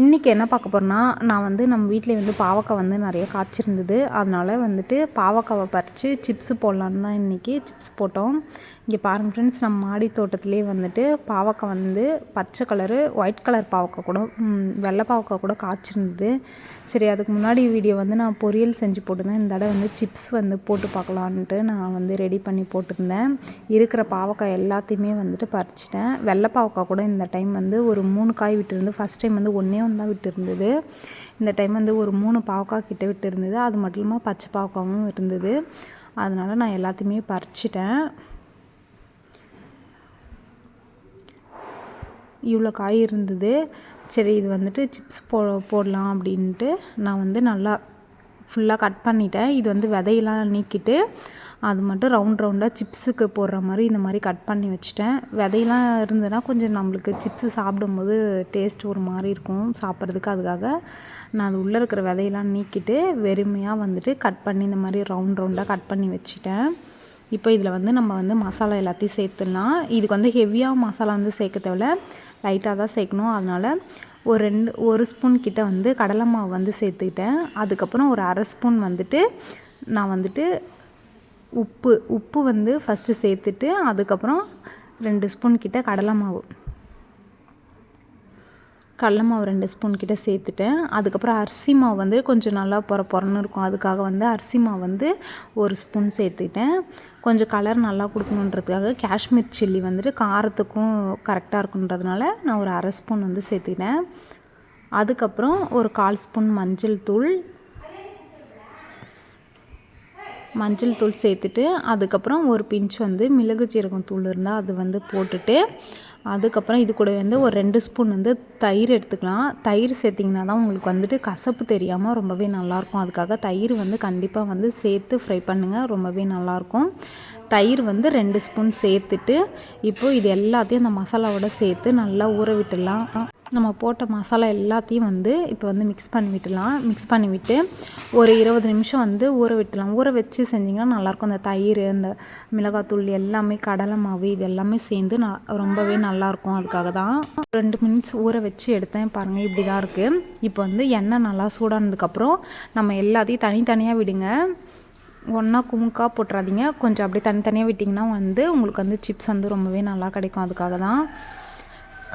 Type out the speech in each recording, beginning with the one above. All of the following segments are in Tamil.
இன்றைக்கி என்ன பார்க்க போகிறேன்னா நான் வந்து நம்ம வீட்டில் வந்து பாவக்காய் வந்து நிறைய காய்ச்சிருந்தது. அதனால் வந்துட்டு பாவக்காவை பறித்து சிப்ஸு போடலான்னு தான் இன்றைக்கி சிப்ஸ் போட்டோம். இங்கே பாருங்கள் ஃப்ரெண்ட்ஸ் நம்ம மாடி தோட்டத்துலேயே வந்துட்டு பாவக்காய் வந்து பச்சை கலரு ஒயிட் கலர் பாவக்காய் கூட வெள்ளை பாவக்காய் கூட காய்ச்சிருந்தது. சரி அதுக்கு முன்னாடி வீடியோ வந்து நான் பொரியல் செஞ்சு போட்டிருந்தேன். இந்த தடவை வந்து சிப்ஸ் வந்து போட்டு பார்க்கலான்ட்டு நான் வந்து ரெடி பண்ணி போட்டிருந்தேன். இருக்கிற பாவக்காய் எல்லாத்தையுமே வந்துட்டு பறிச்சிட்டேன். வெள்ளை பாவக்காய் கூட இந்த டைம் வந்து ஒரு மூணு காய் விட்டுருந்து ஃபஸ்ட் டைம் வந்து ஒன்றே ஒன்று தான் விட்டு இருந்தது இந்த டைம் வந்து ஒரு மூணு பாவக்காய் கிட்ட விட்டு இருந்தது அது மட்டும் இல்லாமல் பச்சை பாவக்காவும் இருந்தது. அதனால் நான் எல்லாத்தையுமே பறிச்சிட்டேன். இவ்வளோ காய் இருந்தது. சரி இது வந்துட்டு சிப்ஸ் போ போடலாம் அப்படின்ட்டு நான் வந்து நல்லா ஃபுல்லாக கட் பண்ணிட்டேன். இது வந்து விதையெல்லாம் நீக்கிட்டு அது மட்டும் ரவுண்ட் ரவுண்டாக சிப்ஸுக்கு போடுற மாதிரி இந்த மாதிரி கட் பண்ணி வச்சுட்டேன். விதையெல்லாம் இருந்ததுன்னா கொஞ்சம் நம்மளுக்கு சிப்ஸு சாப்பிடும்போது டேஸ்ட் ஒரு மாதிரி இருக்கும் சாப்பிட்றதுக்கு. அதுக்காக நான் அது உள்ளே இருக்கிற விதையெல்லாம் நீக்கிட்டு வெறுமையாக வந்துட்டு கட் பண்ணி இந்த மாதிரி ரவுண்ட் ரவுண்டாக கட் பண்ணி வச்சுட்டேன். இப்போ இதில் வந்து நம்ம வந்து மசாலா எல்லாத்தையும் சேர்த்துடலாம். இதுக்கு வந்து ஹெவியாக மசாலா வந்து சேர்க்க தேவையில்ல. லைட்டாக தான் சேர்க்கணும். அதனால் ஒரு ரெண்டு ஒரு ஸ்பூன் கிட்ட வந்து கடலை மாவு வந்து சேர்த்துக்கிட்டேன். அதுக்கப்புறம் ஒரு அரை ஸ்பூன் வந்துட்டு நான் வந்துட்டு உப்பு உப்பு வந்து ஃபஸ்ட்டு சேர்த்துட்டு அதுக்கப்புறம் ரெண்டு ஸ்பூன் கிட்ட கடலை மாவு. கடல மாவு ரெண்டு ஸ்பூன் கிட்ட சேர்த்துட்டேன். அதுக்கப்புறம் அரிசி மாவு வந்து கொஞ்சம் நல்லா பொற பொறன்னு இருக்கும். அதுக்காக வந்து அரிசி மாவு வந்து ஒரு ஸ்பூன் சேர்த்துக்கிட்டேன். கொஞ்சம் கலர் நல்லா கொடுக்கணுன்றதுக்காக காஷ்மீர் சில்லி வந்துட்டு காரத்துக்கும் கரெக்டாக இருக்குன்றதுனால நான் ஒரு அரை ஸ்பூன் வந்து சேர்த்துக்கிட்டேன். அதுக்கப்புறம் ஒரு கால் ஸ்பூன் மஞ்சள் தூள். மஞ்சள் தூள் சேர்த்துட்டு அதுக்கப்புறம் ஒரு பிஞ்ச் வந்து மிளகு சீரகம் தூள் இருந்தால் அது வந்து போட்டுட்டு அதுக்கப்புறம் இது கூட வந்து ஒரு ரெண்டு ஸ்பூன் வந்து தயிர் எடுத்துக்கலாம். தயிர் சேர்த்திங்கன்னா தான் உங்களுக்கு வந்துட்டு கசப்பு தெரியாமல் ரொம்பவே நல்லாயிருக்கும். அதுக்காக தயிர் வந்து கண்டிப்பாக வந்து சேர்த்து ஃப்ரை பண்ணுங்கள் ரொம்பவே நல்லாயிருக்கும். தயிர் வந்து ரெண்டு ஸ்பூன் சேர்த்துட்டு இப்போது இது எல்லாத்தையும் அந்த மசாலாவோட சேர்த்து நல்லா ஊற விட்டுடலாம். நம்ம போட்ட மசாலா எல்லாத்தையும் வந்து இப்போ வந்து மிக்ஸ் பண்ணி விட்டுலாம் மிக்ஸ் பண்ணி விட்டு ஒரு இருபது நிமிஷம் வந்து ஊற விட்டுலாம் ஊற வச்சு செஞ்சிங்கன்னா நல்லாயிருக்கும். அந்த தயிர் அந்த மிளகாத்தூள் எல்லாமே கடலை மாவு இது எல்லாமே சேர்ந்து ந ரொம்பவே நல்லாயிருக்கும் அதுக்காக தான். ரெண்டு மினிட்ஸ் ஊற வச்சு எடுத்தேன். பாருங்கள் இப்படி தான் இருக்குது இப்போ வந்து எண்ணெய் நல்லா சூடானதுக்கப்புறம் நம்ம எல்லாத்தையும் தனித்தனியாக விடுங்க. ஒன்றா குமுக்காக போட்டுறாதீங்க. கொஞ்சம் அப்படியே தனித்தனியாக விட்டிங்கன்னா வந்து உங்களுக்கு வந்து சிப்ஸ் வந்து ரொம்பவே நல்லா கிடைக்கும். அதுக்காக தான்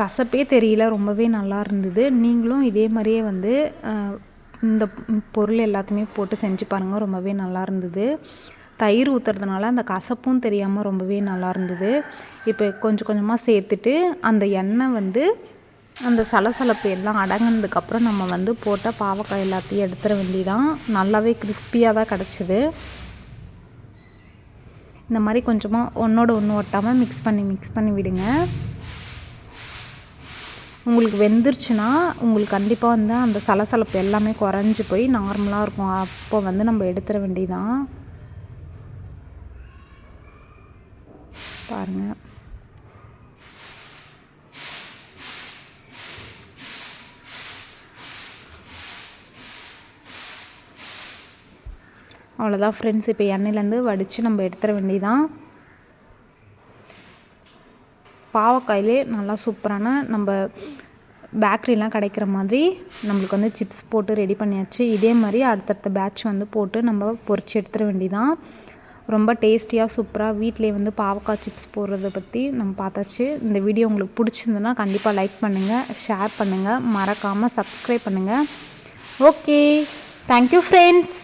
கசப்பே தெரியல ரொம்பவே நல்லா இருந்தது. நீங்களும் இதே மாதிரியே வந்து இந்த பொருள் எல்லாத்தையுமே போட்டு செஞ்சு பாருங்கள் ரொம்பவே நல்லா இருந்தது. தயிர் ஊற்றுறதுனால அந்த கசப்பும் தெரியாமல் ரொம்பவே நல்லா இருந்தது. இப்போ கொஞ்சம் கொஞ்சமாக சேர்த்துட்டு அந்த எண்ணெய் வந்து அந்த சலசலப்பு எல்லாம் அடங்கினதுக்கப்புறம் நம்ம வந்து போட்ட பாவக்காய் எல்லாத்தையும் எடுத்துட வேண்டிதான் நல்லாவே கிறிஸ்பியாக தான் கிடச்சிது. இந்த மாதிரி கொஞ்சமாக ஒன்றோட ஒன்று ஒட்டாமல் மிக்ஸ் பண்ணி மிக்ஸ் பண்ணி விடுங்க. உங்களுக்கு வெந்துருச்சுன்னா உங்களுக்கு கண்டிப்பாக வந்து அந்த சலசலப்பு எல்லாமே குறைஞ்சி போய் நார்மலாக இருக்கும். அப்போ வந்து நம்ம எடுத்துட வேண்டியதான் பாருங்கள் அவ்வளோதான் ஃப்ரெண்ட்ஸ் இப்போ எண்ணெயிலேருந்து வடித்து நம்ம எடுத்துட வேண்டியதான் பாவக்காயிலே நல்லா சூப்பரான நம்ம பேக்கரிலாம் கிடைக்கிற மாதிரி நம்மளுக்கு வந்து சிப்ஸ் போட்டு ரெடி பண்ணியாச்சு. இதே மாதிரி அடுத்தடுத்த பேட்ச் வந்து போட்டு நம்ம பொறிச்சு எடுத்துட வேண்டிதான். ரொம்ப டேஸ்டியாக சூப்பராக வீட்டிலே வந்து பாவக்காய் சிப்ஸ் போடுறத பற்றி நம்ம பார்த்தாச்சு. இந்த வீடியோ உங்களுக்கு பிடிச்சிருந்துன்னா கண்டிப்பாக லைக் பண்ணுங்கள் ஷேர் பண்ணுங்கள் மறக்காமல் சப்ஸ்கிரைப் பண்ணுங்கள் ஓகே தேங்க்யூ ஃப்ரெண்ட்ஸ்